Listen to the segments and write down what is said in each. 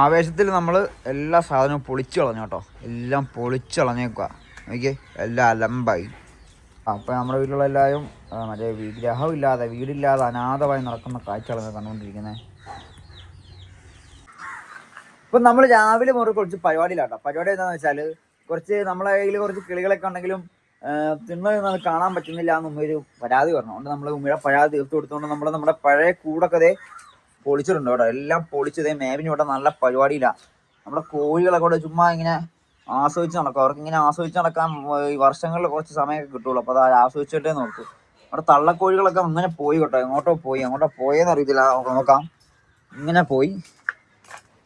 ആവേശത്തിൽ നമ്മൾ എല്ലാ സാധനവും പൊളിച്ചു കളഞ്ഞു കേട്ടോ. എല്ലാം പൊളിച്ചു കളഞ്ഞേക്കുക നോക്കിയേ എല്ലാം അലമ്പായി. അപ്പോൾ നമ്മുടെ വീട്ടിലുള്ള എല്ലാവരും മറ്റേ വിഗ്രഹം ഇല്ലാതെ വീടില്ലാതെ അനാഥമായി നടക്കുന്ന കാഴ്ചകളാണ് കണ്ടുകൊണ്ടിരിക്കുന്നത് ഇപ്പം നമ്മൾ രാവിലെ മുതൽ കുറച്ച് പരിപാടിയിലാട്ടോ. പരിപാടി എന്താണെന്ന് വെച്ചാൽ കുറച്ച് നമ്മളെ കയ്യിൽ കുറച്ച് കിളികളൊക്കെ ഉണ്ടെങ്കിലും തിന്നത് കാണാൻ പറ്റുന്നില്ല എന്ന് ഉമ്മയൊരു പരാതി പറഞ്ഞു. അതുകൊണ്ട് നമ്മൾ ഉമ്മയുടെ പരാതി തീർത്തു കൊടുത്തുകൊണ്ട് നമ്മൾ നമ്മുടെ പഴയ കൂടൊക്കെ പൊളിച്ചിട്ടുണ്ട് കേട്ടോ. എല്ലാം പൊളിച്ചത് മേവിന് ഇവിടെ നല്ല പരിപാടിയില്ല നമ്മുടെ കോഴികളൊക്കെ കൂടെ ചുമ്മാ ഇങ്ങനെ ആസ്വദിച്ച് നടക്കും. അവർക്ക് ഇങ്ങനെ ആസ്വദിച്ച് നടക്കാൻ ഈ വർഷങ്ങളിൽ കുറച്ച് സമയമൊക്കെ കിട്ടുള്ളൂ. അപ്പോൾ അത് ആസ്വദിച്ചിട്ടേ നോക്കൂ. അവിടെ തള്ളക്കോഴികളൊക്കെ അങ്ങനെ പോയി കേട്ടോ. എങ്ങോട്ടോ പോയി. എങ്ങോട്ടോ പോയെന്ന് അറിയത്തില്ല. നോക്കാം. ഇങ്ങനെ പോയി.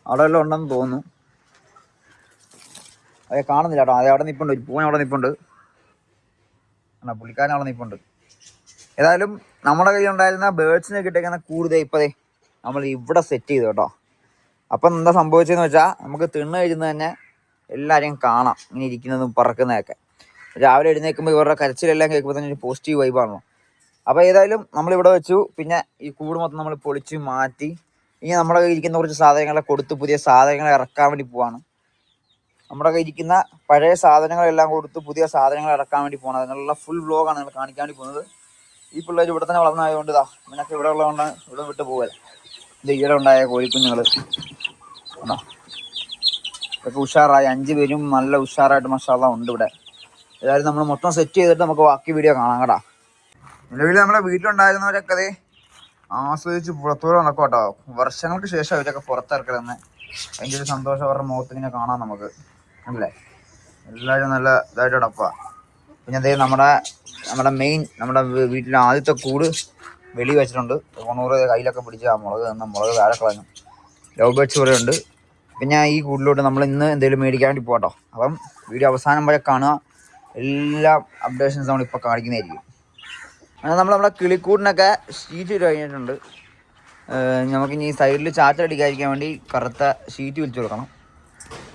അവിടെ എല്ലാം ഉണ്ടെന്ന് തോന്നുന്നു. അതെ കാണുന്നില്ല കേട്ടോ. അതെ അവിടെ നിൽപ്പുണ്ട് പൂവൻ അവിടെ നിൽപ്പുണ്ട് അല്ല പുള്ളിക്കാരൻ അവിടെ നിൽപ്പുണ്ട് ഏതായാലും നമ്മുടെ കയ്യിൽ ഉണ്ടായിരുന്ന ബേഡ്സിനെ കിട്ടിയേക്കുന്ന കൂടുതൽ ഇപ്പതേ നമ്മൾ ഇവിടെ സെറ്റ് ചെയ്തു കേട്ടോ. അപ്പം എന്താ സംഭവിച്ചതെന്ന് വെച്ചാൽ നമുക്ക് തിണ്ണ് കഴിയുന്നത് തന്നെ എല്ലാവരെയും കാണാം ഇങ്ങനെ ഇരിക്കുന്നതും പറക്കുന്നതൊക്കെ. രാവിലെ എഴുന്നേൽക്കുമ്പോൾ ഇവരുടെ കരച്ചിലെല്ലാം കേൾക്കുമ്പോൾ തന്നെ ഒരു പോസിറ്റീവ് വൈബാണല്ലോ അപ്പോൾ ഏതായാലും നമ്മളിവിടെ വെച്ചു. പിന്നെ ഈ കൂട് മൊത്തം നമ്മൾ പൊളിച്ച് മാറ്റി. ഇനി നമ്മുടെ കയ്യിൽ ഇരിക്കുന്ന കുറച്ച് സാധനങ്ങളെ കൊടുത്ത് പുതിയ സാധനങ്ങൾ ഇറക്കാൻ വേണ്ടി പോവാണ്. നമ്മുടെ കയ്യിൽ ഇരിക്കുന്ന പഴയ സാധനങ്ങളെല്ലാം കൊടുത്ത് പുതിയ സാധനങ്ങൾ ഇറക്കാൻ വേണ്ടി പോകണം അതിനുള്ള ഫുൾ വ്ലോഗാണ് നിങ്ങൾ കാണിക്കാൻ വേണ്ടി പോകുന്നത്. ഈ പിള്ളേർ ഇവിടെ തന്നെ വളർന്നതായതുകൊണ്ട് ഇതാ ഇവനൊക്കെ ഇവിടെ ഉള്ളതുകൊണ്ട് ഇവിടെ വിട്ട് പോകല. ഇത് ഈയിടെ ഉണ്ടായ കോഴിക്കുഞ്ഞുങ്ങൾ ആണോ? ഇതൊക്കെ ഉഷാറായി. അഞ്ച് പേരും നല്ല ഉഷാറായിട്ട് മസാല ഉണ്ട് ഇവിടെ. ഏതായാലും നമ്മൾ മൊത്തം സെറ്റ് ചെയ്തിട്ട് നമുക്ക് ബാക്കി വീഡിയോ കാണാം കേടാ നിലവിൽ നമ്മുടെ വീട്ടിലുണ്ടായിരുന്നവരൊക്കെ അതേ ആസ്വദിച്ച് പുറത്തോടെ നടക്കും കേട്ടോ. വർഷങ്ങൾക്ക് ശേഷം അവരൊക്കെ പുറത്തിറക്കലെന്ന് ഭയങ്കര സന്തോഷം അവരുടെ മുഖത്ത് ഇങ്ങനെ കാണാം നമുക്ക്. അല്ലേ? എല്ലാവരും നല്ല ഇതായിട്ട് നടക്കുക പിന്നെ അതേ നമ്മുടെ നമ്മുടെ മെയിൻ നമ്മുടെ വീട്ടിലെ ആദ്യത്തെ കൂട് വെളി വെച്ചിട്ടുണ്ട്. തൊണ്ണൂറ് കയ്യിലൊക്കെ പിടിച്ച് ആ മുളക് തന്ന മുളക് താഴെ കളഞ്ഞു. ലവ് ബേഡ്സ് ഇവിടെ ഉണ്ട്. പിന്നെ ഈ കൂടിലോട്ട് നമ്മൾ ഇന്ന് എന്തെങ്കിലും മേടിക്കാൻ വേണ്ടി പോകട്ടോ അപ്പം വീഡിയോ അവസാനം വരെ കാണുക. എല്ലാ അപ്ഡേഷൻസ് നമ്മളിപ്പോൾ കാണിക്കുന്നതായിരിക്കും. നമ്മൾ നമ്മുടെ കിളിക്കൂടിനൊക്കെ ഷീറ്റ് ഇട്ട് കഴിഞ്ഞിട്ടുണ്ട്. നമുക്കിനി സൈഡിൽ ചാറ്റടിക്കാതിരിക്കാൻ വേണ്ടി കറുത്ത ഷീറ്റ് വിളിച്ചു കൊടുക്കണം.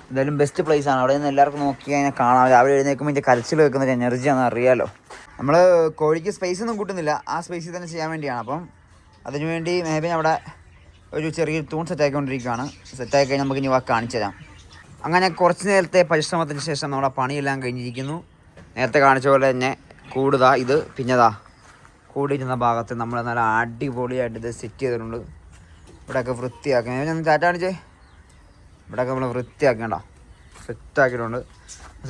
എന്തായാലും ബെസ്റ്റ് പ്ലേസ് ആണ്. അവിടെ നിന്ന് എല്ലാവർക്കും നോക്കി കഴിഞ്ഞാൽ കാണാം. രാവിലെ എഴുന്നേൽക്കുമ്പോൾ ഇതിന്റെ കരച്ചിൽ വെക്കുന്ന എനർജിയാണെന്ന് അറിയാലോ. നമ്മൾ കോഴിക്ക് സ്പേസ് ഒന്നും കൂട്ടുന്നില്ല. ആ സ്പേസിൽ തന്നെ ചെയ്യാൻ വേണ്ടിയാണ്. അപ്പം അതിനുവേണ്ടി മേബി അവിടെ ഒരു ചെറിയ തൂൺ സെറ്റാക്കിക്കൊണ്ടിരിക്കുകയാണ് സെറ്റാക്കി കഴിഞ്ഞാൽ നമുക്ക് ഇനി വാ കാണിച്ചു തരാം. അങ്ങനെ കുറച്ച് നേരത്തെ പരിശ്രമത്തിന് ശേഷം നമ്മുടെ പണിയെല്ലാം കഴിഞ്ഞിരിക്കുന്നു. നേരത്തെ കാണിച്ച പോലെ തന്നെ കൂടുതാ ഇത്. പിന്നതാ കൂടിയിരുന്ന ഭാഗത്ത് നമ്മൾ നല്ല അടിപൊളിയായിട്ട് ഇത് സെറ്റ് ചെയ്തിട്ടുണ്ട്. ഇവിടെയൊക്കെ വൃത്തിയാക്കി. ഞാൻ ചാറ്റാണിച്ചേ ഇവിടെയൊക്കെ നമ്മൾ വൃത്തിയാക്കണ്ട. സെറ്റാക്കിയിട്ടുണ്ട്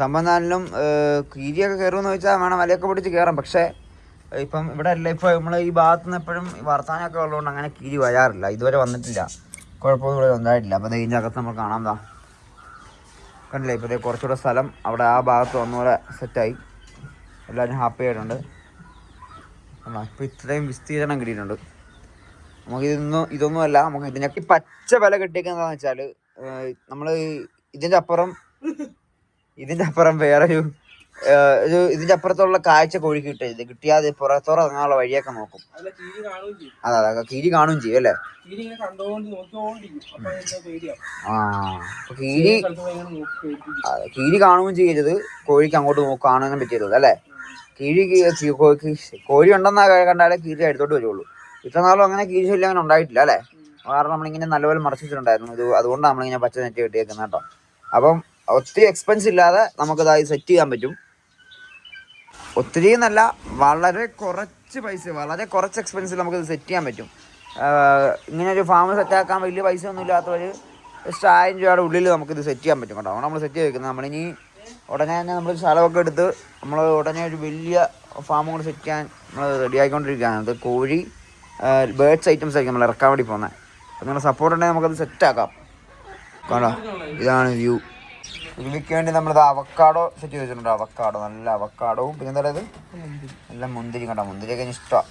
സംഭവം കീരിയൊക്കെ കയറുമെന്ന് ചോദിച്ചാൽ വേണം. വലയൊക്കെ പിടിച്ച് കയറാം പക്ഷേ ഇപ്പം ഇവിടെ അല്ല ഇപ്പോൾ നമ്മൾ ഈ ഭാഗത്തു നിന്ന് എപ്പോഴും ഈ വർത്താനമൊക്കെ ഉള്ളതുകൊണ്ട് അങ്ങനെ കീരി വരാറില്ല. ഇതുവരെ വന്നിട്ടില്ല. കുഴപ്പമൊന്നും ഇവിടെ ഉണ്ടായിട്ടില്ല. അപ്പോൾ ഇതിന്റെ അകത്ത് നമ്മൾ കാണാം താ കണ്ടില്ലേ? ഇപ്പോൾ കുറച്ചുകൂടെ സ്ഥലം അവിടെ ആ ഭാഗത്ത് ഒന്നുകൂടെ സെറ്റായി. എല്ലാവരും ഹാപ്പി ആയിട്ടുണ്ട്. ഇപ്പോൾ ഇത്രയും വിസ്തീർണം കിട്ടിയിട്ടുണ്ട്. നമുക്ക് ഇതൊന്നും ഇതൊന്നുമല്ല നമുക്ക് ഇതിനൊക്കെ പച്ച വില കിട്ടിയേക്കുന്നതെന്ന് വെച്ചാൽ നമ്മൾ ഇതിന്റെ അപ്പുറം ഇതിന്റെ അപ്പുറം വേറെ ഒരു ഒരു ഇതിന്റെ അപ്പുറത്തുള്ള കാഴ്ച കോഴിക്ക് കിട്ടരുത് കിട്ടിയാൽ പുറത്തുറങ്ങാനുള്ള വഴിയൊക്കെ നോക്കും. അതെ അതെ കീരി കാണുകയും ചെയ്യും അല്ലേ? ആ കീരി കീരി കാണുകയും ചെയ്യരുത്. കോഴിക്ക് അങ്ങോട്ട് നോക്കി കാണാനും പറ്റരുത് അല്ലേ? കീരി കീ- കീ- കോ- കോഴി ഉണ്ടെന്നാ കണ്ടാലേ കീരി അടുത്തോട്ട് വരുള്ളൂ. ഇത്ര നാളും അങ്ങനെ കീരി ശല്യം അങ്ങനെ ഉണ്ടായിട്ടില്ല അല്ലേ? കാരണം നമ്മളിങ്ങനെ നല്ലപോലെ മറച്ചിട്ടുണ്ടായിരുന്നു ഇത് അതുകൊണ്ടാണ് നമ്മളിങ്ങനെ പച്ച നെറ്റ് കെട്ടിയേക്കുന്നത് കേട്ടോ. അപ്പം ഒത്തിരി എക്സ്പെൻസ് ഇല്ലാതെ നമുക്കിതായി സെറ്റ് ചെയ്യാൻ പറ്റും. ഒത്തിരി എന്നല്ല വളരെ കുറച്ച് പൈസ വളരെ കുറച്ച് എക്സ്പെൻസിൽ നമുക്കിത് സെറ്റ് ചെയ്യാൻ പറ്റും. ഇങ്ങനെ ഒരു ഫാം സെറ്റാക്കാൻ വലിയ പൈസ ഒന്നും ഇല്ലാത്തവർ ജസ്റ്റ് ആയിരം രൂപയുടെ ഉള്ളിൽ നമുക്കിത് സെറ്റ് ചെയ്യാൻ പറ്റും കേട്ടോ. നമ്മൾ സെറ്റ് ചെയ്തിരിക്കുന്നത്. നമ്മളിനി ഉടനെ തന്നെ നമ്മൾ സ്ഥലമൊക്കെ എടുത്ത് നമ്മൾ ഉടനെ ഒരു വലിയ ഫാം കൂടെ സെറ്റ് ചെയ്യാൻ നമ്മൾ റെഡി ആയിക്കൊണ്ടിരിക്കുകയാണ്. അത് കോഴി ബേഡ്സ് ഐറ്റംസ് ആയിരിക്കും നമ്മൾ ഇറക്കാൻ വേണ്ടി പോകുന്നത്. അപ്പോൾ നിങ്ങളുടെ സപ്പോർട്ട് ഉണ്ടെങ്കിൽ നമുക്കത് സെറ്റാക്കാം കേട്ടോ? ഇതാണ് വ്യൂ ഇതിലേക്ക് വേണ്ടി നമ്മളിത് അവക്കാടോ സെറ്റ് ചെയ്ത് വെച്ചിട്ടുണ്ട്. അവക്കാടോ നല്ല അവക്കാടവും. പിന്നെ എന്താ പറയുക നല്ല മുന്തിരി കണ്ടോ? മുന്തിരിയൊക്കെ ഇഷ്ടമാണ്